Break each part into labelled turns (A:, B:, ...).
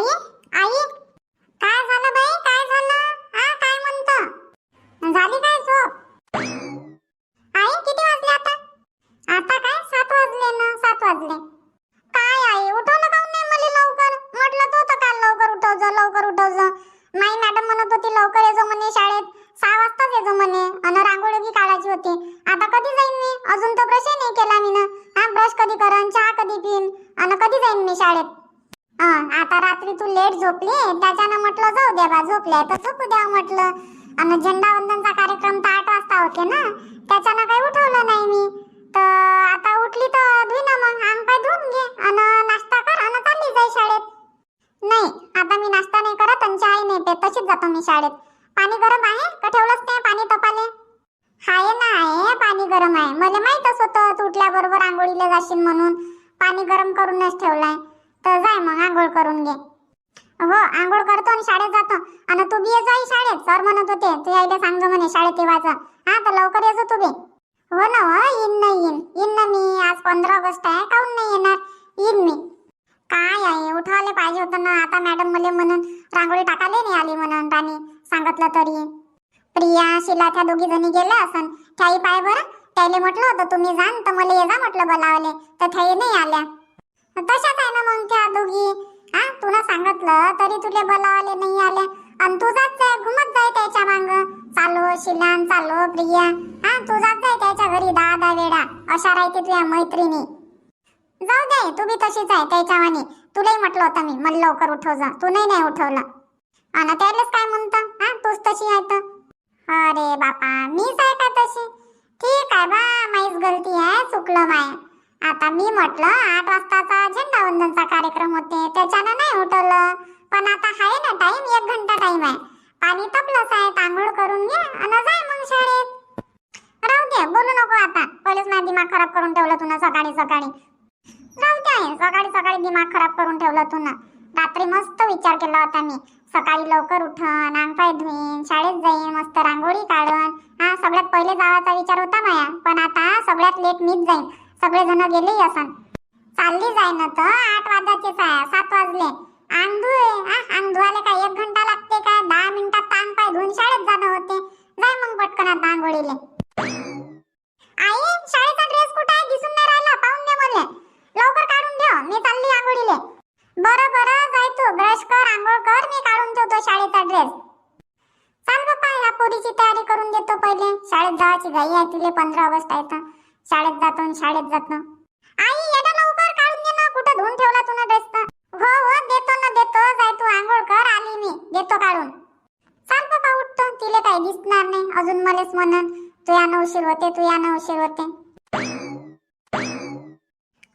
A: आई झोपली? त्याच्यानं म्हटलं जाऊ दे बा झोपल्या तर झोपू द्या म्हटलं. आणि झेंडा वंदनचा कार्यक्रम तर आठ वाजता होते ना? त्याच्यानं काही उठवलं नाही मी. तर आता उठली तर धुई ना मग अंग पाय धुवून घे. आणि नाश्ता कर आणि चालली जाई शाळेत. नाही आता मी नाश्ता नाही करत आणि चहा नाही पे तशीच जातो मी शाळेत. पाणी गरम आहे? का ठेवलंच नाही पाणी तपाले आहे ना आहे पाणी गरम आहे. मला माहीतच होतं उठल्याबरोबर आंघोळीला जाशील म्हणून. पाणी गरम करूनच ठेवलंय. तर जाय मग आंघोळ करून घे. हो आंघोळ करतो आणि शाळेत जातो. आणि तू बी ये जाई शाळेत. सर म्हणत होते तू यायला सांगतो म्हणे शाळेत येवायचं हा तर लवकर येजो तू बी. हो ना हो येईन ना येईन. येईन ना मी आज पंधरा ऑगस्ट आहे काहून नाही येणार? येईन मी. काय आहे उठवले पाहिजे होतं ना आता मॅडम मला म्हणून रांगोळी टाकायला नाही आली म्हणून राणी सांगितलं तरी. प्रिया शिला त्या दोघी जणी गेल्या असन. त्याही पाय बरं त्याला म्हटलं होतं तुम्ही जाण तर मला ये जा म्हटलं बोलावले. तर त्याही नाही आल्या. तशाच आहे ना मग त्या दोघी? हा तुला सांगितलं तरी तुले बोलावले नाही आले. आणि तू जात जाय घुमत जाय त्याच्या मांग. चालो शिलान चालो प्रिया. हा तू जात जाय त्याच्या घरी दहा दहा वेळा अशा राहते तुझ्या मैत्रिणी. जाऊ दे तू बी तशीच आहे त्याच्या वाणी. तुलाही म्हटलं होतं मी मला लवकर उठव जा. तू नाही नाही उठवलं. आणि त्यालाच काय म्हणतं? हा तूच तशी आहे तर. अरे बापा मीच आहे का तशी? ठीक आहे बा माहीच गलती आहे चुकलं माय. आता मी म्हटलं आठ वाजताचा झेंडा वंदनचा कार्यक्रम होते त्याच्यानं नाही उठवलं. पण आता आहे ना टाइम एक घंटा टाइम आहे. पाणी तपलंच आहे तांघोळ करून घे आणि जाय मग शाळेत. राहू दे बोलू नको आता. पहिलेच माझा दिमाग खराब करून ठेवलं तुला सकाळी सकाळी. राहू दे सकाळी सकाळी दिमाग खराब करून ठेवलं तू रात्री मस्त विचार केला होता मी. सकाळी लवकर उठन अंगपाय धुईन शाळेत जाईन मस्त रांगोळी काढन. हा सगळ्यात पहिले जावाचा विचार होता माया. पण आता सगळ्यात लेट मीच जाईन. सगळेजण गेले असन. चालली जाय ना तर आठ वाजायचेच आहे सात वाजले. अंग धुय हा अंग धुवायला काय एक घंटा लागते काय दहा मिनिटात तर अंग पाय धुवून शाळेत जाणं होते. जाय मग पटकन आता आंघोळीले. आई शाळेचा ड्रेस कुठे आहे? दिसून नाही राहिला. पाहून दे मला. लवकर काढून ठेव. मी चालली आंघोळीले. बरं बरं जाय तू. ब्रश कर आंघोळ कर. मी काढून ठेवतो शाळेचा ड्रेस चाल बाप्पा या पोरीची तयारी करून देतो पहिले. शाळेत जायची घाई आहे तिले पंधरा ऑगस्ट आहे तर. शाळेत जातो शाळेत जातो. आई येणं लवकर काढून दे ना. कुठं धुवून ठेवला तू ना ड्रेस तर? हो हो देतो ना देतो. जाय तू आंघोळ कर आली मी. देतो काढून. चाल बाबा उठतो? तिले काही दिसणार नाही. अजून मलेच म्हणन तू यानं उशीर होते तू यानं उशीर होते.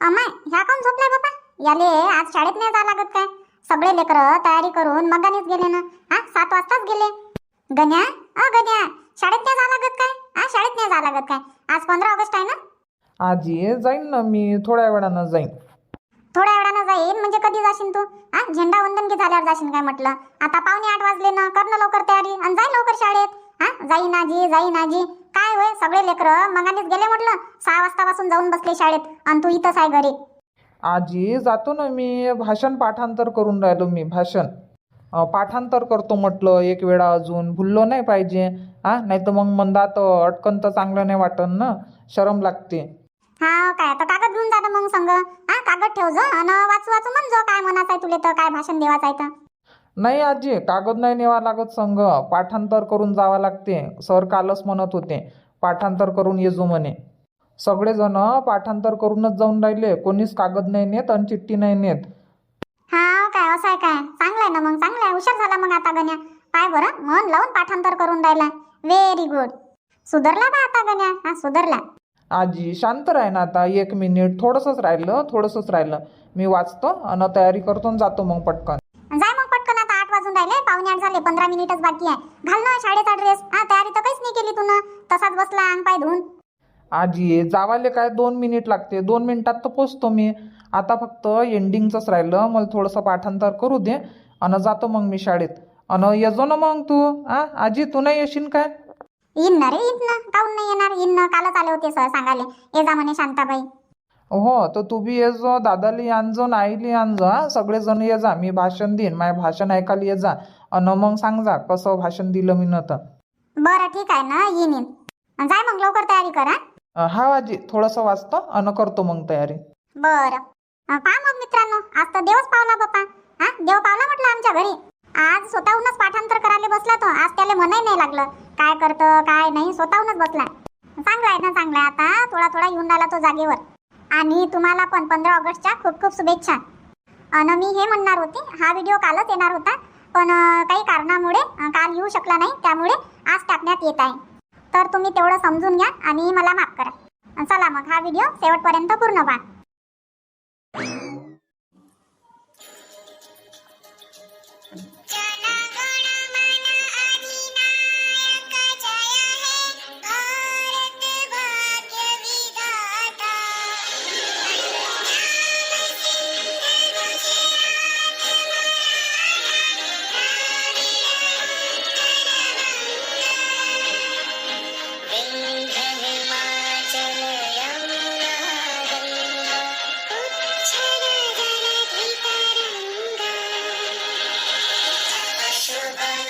A: अमाय ह्या कोण झोपलाय बाबा याले आज शाळेत नाही जावं लागत काय? सगळे लेकर तयारी करून मगानेच गेले ना. हा सात वाजताच गेले. गण्या अ गण्या शाळेत नाही जावं लागत काय? हा शाळेत नाही जावं लागत काय? आज पंधरा ऑगस्ट आहे ना?
B: आजी जाईन ना मी थोड्या वेळानं जाईन.
A: थोड्या वेळानं जाईन म्हणजे कधी जाशील तू? हा झेंडा वंदन की झाल्यावर जाशील काय म्हटलं? आता पावणे आठ वाजले ना कर ना लवकर तयारी आणि जाई लवकर शाळेत. हा जाईन आजी जाईन आजी. काय होय सगळे लेकर? मगानेच गेले म्हटलं? सहा वाजतापासून जाऊन बसले शाळेत आणि तू इथंच आहे घरी.
B: आजी जातो ना मी. भाषण पाठांतर करून राहिलो मी भाषण. पाठांतर करतो म्हटलं एक वेळा अजून. भुललो नाही पाहिजे हा? नाही तर मग मंदात अटकन तर चांगलं नाही वाटन ना? शरम लागते.
A: हा काय तर कागद घेऊन जा ना मग संग. हा कागद ठेव जो. आणि वाचू वाचू म्हणजो काय म्हणायचं आहे तुले तर काय भाषण देवाचं आहे तर.
B: नाही आजी कागद नाही नेवा लागत संग. पाठांतर करून जावं लागते. सर कालच म्हणत होते पाठांतर करून येजो म्हणे. सगळेजण पाठांतर करूनच जाऊन राहिले. कोणीच कागद नाही नेत आणि चिठ्ठी नाही नेत.
A: असं आहे काय? चांगलं आहे ना मग? चांगलं आहे. हुशार झाला मग आता गण्या. काय बरं मन लावून पाठांतर करून राहिला. व्हेरी गुड सुधरला का आता गण्या. हा सुधरला.
B: आजी शांत राह ना आता. एक मिनिट थोडंसंच राहिलं थोडंसंच राहिलं. मी वाचतो आणि तयारी करतो आणि जातो मग पटकन.
A: जाय मग पटकन. आता आठ वाजून राहिले. पावणे आठ झाले. पंधरा मिनिटच बाकी आहे. घाल ना शाळेचा ड्रेस हा तयारी तर काहीच नाही केली तू तसाच बसला अंग पाय धुवून.
B: आजी जावाले काय दोन मिनिट लागते. दोन मिनिटात तर पोचतो मी. आता फक्त एंडिंगचंच राहिलं. मला थोडंसं पाठांतर करू दे. आणि जातो मग मी शाळेत. आणि येजो ना मग तू आ? आजी तू नाही येशील काय?
A: येईन ना रे येईन ना. काऊन नाही येणार? येईन ना. कालच आले होते सर सांगाले ये जा म्हणे शांताबाई.
B: हो तर तू बी ये जो दादाली आणजो आईली आणजो हा? सगळेजण ये जा. मी भाषण देईन. माझे भाषण ऐकायला ये जा. अन मग सांग जा कसं भाषण दिलं मी तर.
A: बरं ठीक आहे ना. येईन येईन. जाय मग लवकर तयारी करा
B: हा आजी. थोडंसं वाचतो अन करतो मग तयारी.
A: बरं. पहा मग मित्रांनो आज तर देवच पावला बाप्पा. हा देव पावला म्हटलं आमच्या घरी. आज स्वतःहूनच पाठांतर करायला बसला तो. आज त्याला मनही नाही लागलं. काय करतं काय नाही स्वतःहूनच बसला. चांगला आहे ना चांगला आहे आता. थोडा थोडा येऊन राहिला तो जागेवर. आणि तुम्हाला पण पंधरा ऑगस्टच्या खूप खूप शुभेच्छा. अन मी हे म्हणणार होती हा व्हिडिओ कालच येणार होता. पण काही कारणामुळे काल येऊ शकला नाही. त्यामुळे आज टाकण्यात येत आहे. तर तुम्ही तेवढं समजून घ्या आणि मला माफ करा. चला मग हा व्हिडिओ शेवटपर्यंत पूर्ण पहा.
B: Thank
A: you. passion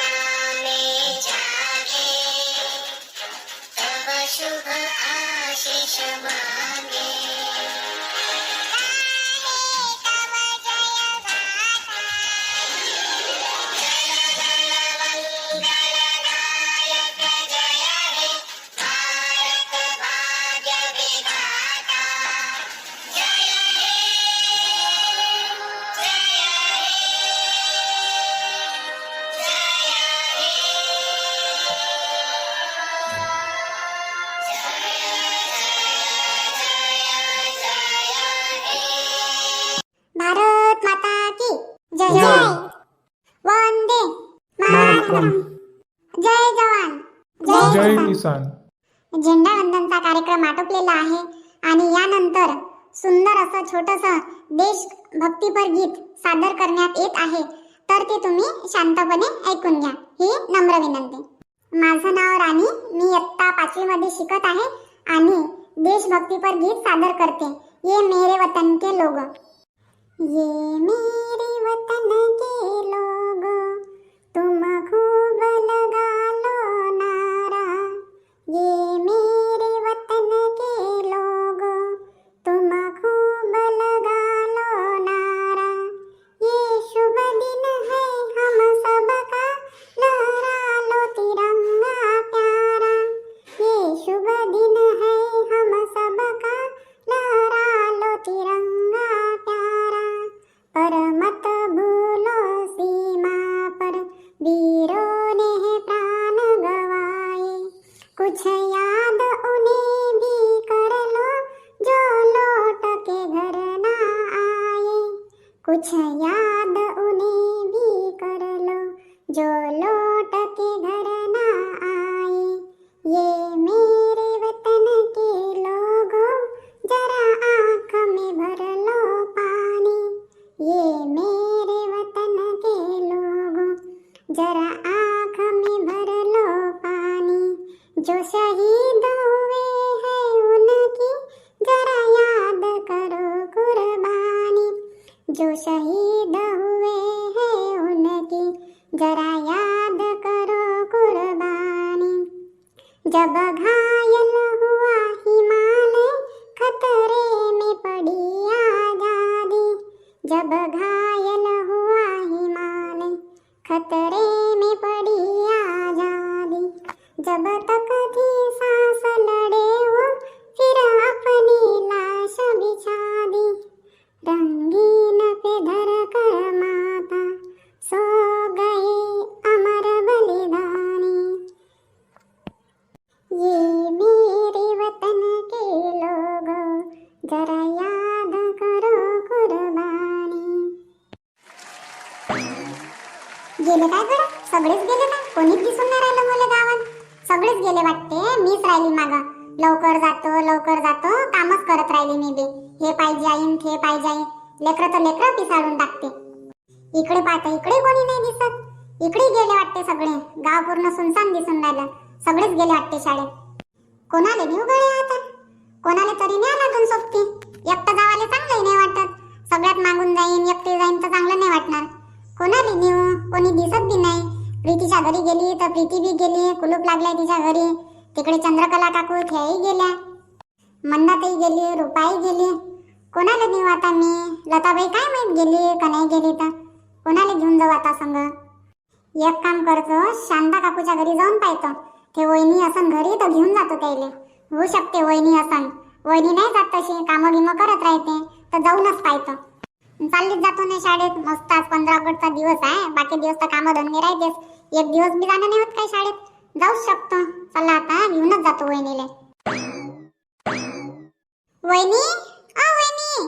A: कार्यक्रम आटोपलेला आहे. आणि यानंतर सुंदर असं छोटस देशभक्तीपर गीत सादर करण्यात येत आहे. तर ते तुम्ही शांतपणे ऐकून घ्या. ही नम्र विनंती. माझं नाव राणी. मी इयत्ता पाचवीमध्ये शिकत आहे आणि देशभक्तीपर गीत सादर करते. ये मेरे वतन के लोग. ये मेरे वतन के जरा याद करो कुर्बानी. गेले काय बरं सगळेच गेले काय कोणीच दिसून नाही राहिलं मला गावात. सगळेच गेले वाटते. मीच राहिली माग. लवकर जातो लवकर जातो. कामच करत राहिली मी बे. हे पाहिजे आईन हे पाहिजे आई. लेकरं तर लेकरं पिसाळून टाकते. इकडे पाहता इकडे कोणी नाही दिसत. इकडे गेले वाटते सगळे. गाव पूर्ण सुनसान दिसून राहिलं. सगळेच गेले वाटते शाळेत. कोणाला देऊ गळे आता? कोणाला तरी न्या लागून सोबती. एकटं जावाले चांगलंही नाही वाटत. सगळ्यात मागून जाईन एकटे जाईन तर चांगलं नाही वाटणार. कोणाला नेऊ? कोणी दिसत बी नाही. प्रीतीच्या घरी गेली तर प्रीती बी गेली. कुलूप लागलाय तिच्या घरी. तिकडे चंद्रकला काकू त्याही गेल्या. मन्नतही गेली रुपाई गेली. कोणाला देऊ आता मी? लताबाई काय माहीत गेली का नाही गेली तर? कोणाला घेऊन जाऊ आता संग? एक काम करतो शांता काकूच्या घरी जाऊन पाहतो. ते वहिनी असं घरी तर घेऊन जातो त्याला. होऊ शकते वहिनी असन. वहिनी नाही जात तशी कामं गिमं करत राहते तर जाऊनच पाहतो. चाललीच जातो ना शाळेत मस्त आज पंधरा ऑगस्टचा दिवस आहे बाकी दिवस तर कामं धंदे राहतेस एक दिवस बी जाणं नाही होत काय शाळेत? जाऊच शकतो. चला आता घेऊनच जातो वहिनीले. वहिनी? अ वहिनी!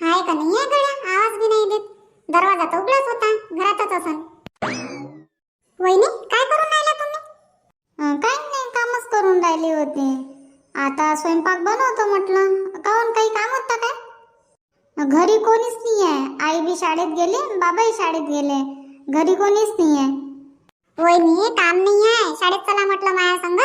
A: हाय का नाही आहे गड्या आवाज बी नाही देत. दरवाजा तर उघडाच होता घरातच असन. वहिनी काय करून राहिला तुम्ही? काय? करून राहिली होती. आता स्वयंपाक बनवतो म्हटलं. काहून काही काम होतं काय? घरी कोणीच नाही आहे आई बी शाळेत गेली बाबाही शाळेत गेले. घरी कोणीच नाही आहे वहिनी काम नाही आहे शाळेत चला म्हटलं माया संग.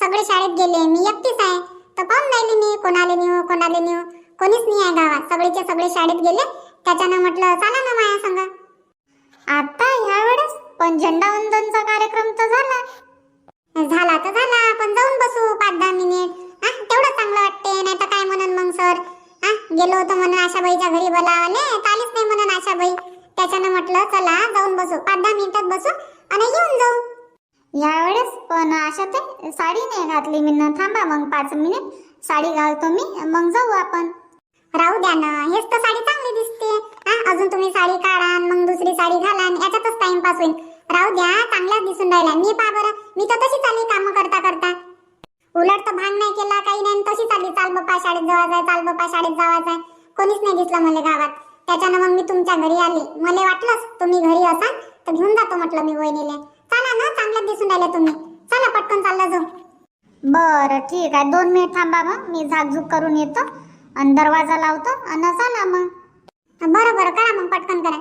A: सगळे शाळेत गेले. मी एकटीच आहे. तर पाहून राहिली मी? कोणाले नेऊ? कोणाले नेऊ? कोणीच नाही आहे गावात. सगळेचे सगळे शाळेत गेले. त्याच्यानं म्हटलं चला ना माया संग. आता ह्या वेळेस पण झेंडावंदनचा कार्यक्रम तर झाला. झाला तर झाला आपण जाऊन बसू पाच दहा मिनिट. हा तेवढं चांगलं वाटते नाही तर काय म्हणन मग सर? हा गेलो होतो म्हणून आशाबाईच्या घरी बोलावले तर आलीच नाही म्हणून आशाबाई. त्याच्यानं म्हटलं चला जाऊन बसू. पाच दहा मिनिटात बसू आणि येऊन जाऊ. यावेळेस पण आशा ते साडी नाही घातली मी. थांबा मग पाच मिनिट. साडी घालतो मी मग जाऊ आपण. राहू द्या ना हेच तर साडी चांगली दिसते. हा अजून तुम्ही साडी काढा मग दुसरी साडी घाला याच्यातच टाइमपास होईल. राहू द्या चांगलाच दिसून राहिला. मी पा बरं मी तर तशीच आली कामं करता करता. उलट तर भांग नाही केला काही नाही तशीच आली. चाल बाप्पा शाळेत जावायचं आहे चाल बाप्पा शाळेत जावायचं आहे. कोणीच नाही दिसलं मला गावात. त्याच्यानं मग मी तुमच्या घरी आली. मला वाटलंच तुम्ही घरी असाल तर घेऊन जातो म्हटलं मी वहिनीले. चला ना चांगल्याच दिसून राहिले तुम्ही. चला पटकन चालला जाऊ. बरं ठीक आहे. दोन मिनिट थांबा मग मी झाकझुक करून येतो आणि दरवाजा लावतो. आणि चला मग. बरं बरं करा मग पटकन करा.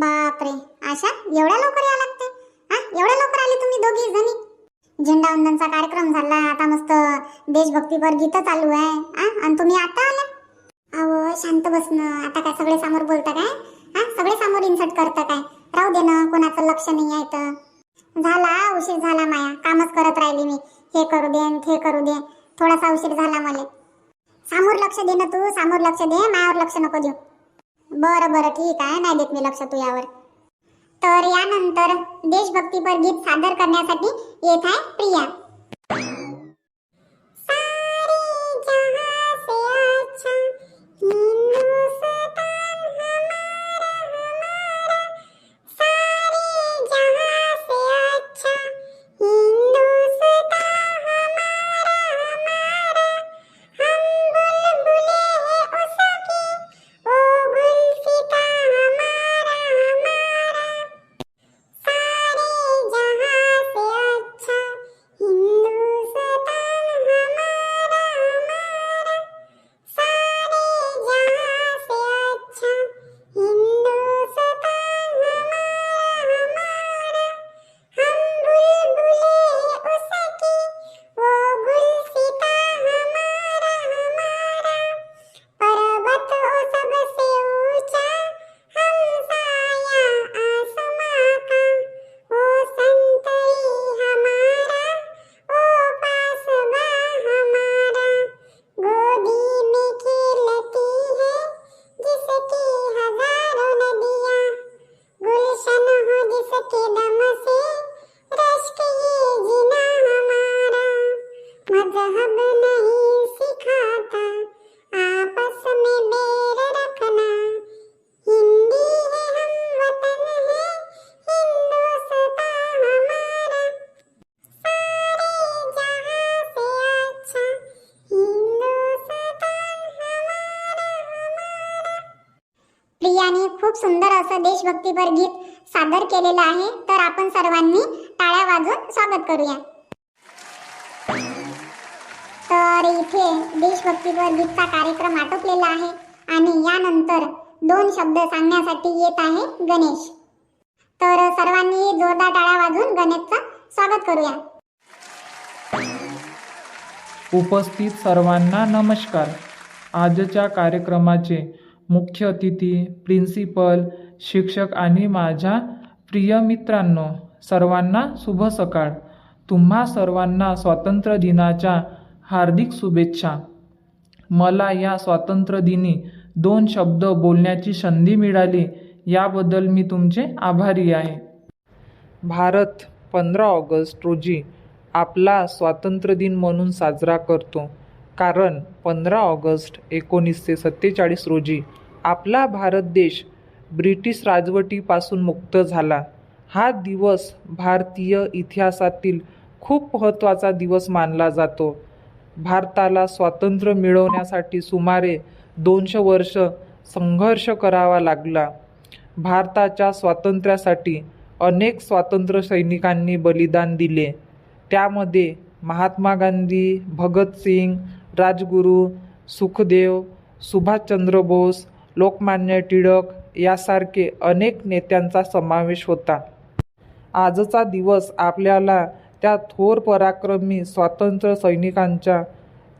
A: बापरे. आशा एवढ्या लवकर या लागते हा एवढ्या लवकर आले तुम्ही दोघी जणी? झेंडावंदनचा कार्यक्रम झाला आता मस्त देशभक्तीपर गीत चालू आहे. हा आणि तुम्ही आता आल्या? अहो शांत बसणं. आता काय सगळे समोर बोलता काय? हा सगळे समोर इन्सर्ट करता काय? राहू दे ना कोणाचं लक्ष नाही आहे तर झाला उशीर झाला माया. कामच करत राहिली मी. हे करू दे हे ते करू दे. थोडासा उशीर झाला मला. समोर लक्ष दे ना तू समोर लक्ष दे. मायावर लक्ष नको देऊ. बरं बरं ठीक आहे. नाही देत मी लक्ष तू यावर. तर यानंतर देशभक्तीपर गीत सादर करण्यासाठी येत आहे प्रिया. मजहब नहीं सिखाता आपस में बैर रखना। हिंदी है हम वतन है हिंदुस्तान हमारा। सारे जहां से अच्छा हिंदुस्तान हमारा हमारा। प्रियाने खूप सुंदर असं देशभक्तीपर गीत सादर केलेलं आहे. तर आपण सर्वांनी टाळ्या वाजून स्वागत करूया. तर इथे देशभक्तीपर गीतचा कार्यक्रम आटोपलेला आहे आणि यानंतर दोन शब्द सांगण्यासाठी येत आहे गणेश. तर सर्वांनी जोरदार टाळ्या वाजून गणेशचं स्वागत करूया.
B: उपस्थित सर्वांना नमस्कार. आजच्या कार्यक्रमाचे मुख्य अतिथी प्रिन्सिपल शिक्षक आणि माझ्या प्रिय मित्रांनो सर्वांना शुभ सकाळ. तुम्हा सर्वांना स्वातंत्र्य दिनाच्या हार्दिक शुभेच्छा. मला या स्वातंत्र्यदिनी दोन शब्द बोलण्याची संधी मिळाली याबद्दल मी तुमचे आभारी आहे. भारत पंधरा ऑगस्ट रोजी आपला स्वातंत्र्य दिन म्हणून साजरा करतो. कारण पंधरा ऑगस्ट एकोणीसशे सत्तेचाळीस रोजी आपला भारत देश ब्रिटिश राजवटीपासून मुक्त झाला. हा दिवस भारतीय इतिहासातील खूप महत्त्वाचा दिवस मानला जातो. भारताला स्वातंत्र्य मिळवण्यासाठी सुमारे दोनशे वर्ष संघर्ष करावा लागला. भारताच्या स्वातंत्र्यासाठी अनेक स्वातंत्र्य सैनिकांनी बलिदान दिले. त्यामध्ये महात्मा गांधी भगतसिंग राजगुरू सुखदेव सुभाषचंद्र बोस लोकमान्य टिळक यासारखे अनेक नेत्यांचा समावेश होता. आजचा दिवस आपल्याला त्या थोर पराक्रमी स्वातंत्र्य सैनिकांच्या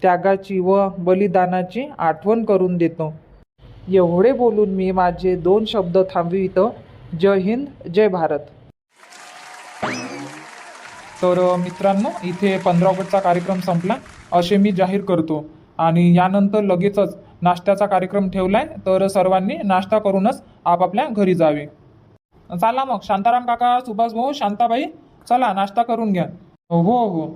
B: त्यागाची व बलिदानाची आठवण करून देतो. एवढे बोलून मी माझे दोन शब्द थांबवितो. जय हिंद जय भारत. तर मित्रांनो इथे पंधरा ऑगस्टचा कार्यक्रम संपला. असे मी जाहीर करतो. आणि यानंतर लगेचच नाश्त्याचा कार्यक्रम ठेवलाय. तर सर्वांनी नाश्ता करूनच आपापल्या घरी जावे. चला मग शांताराम काका सुभाष भाऊ शांताबाई चला नाश्ता करून घ्या. हो हो, हो.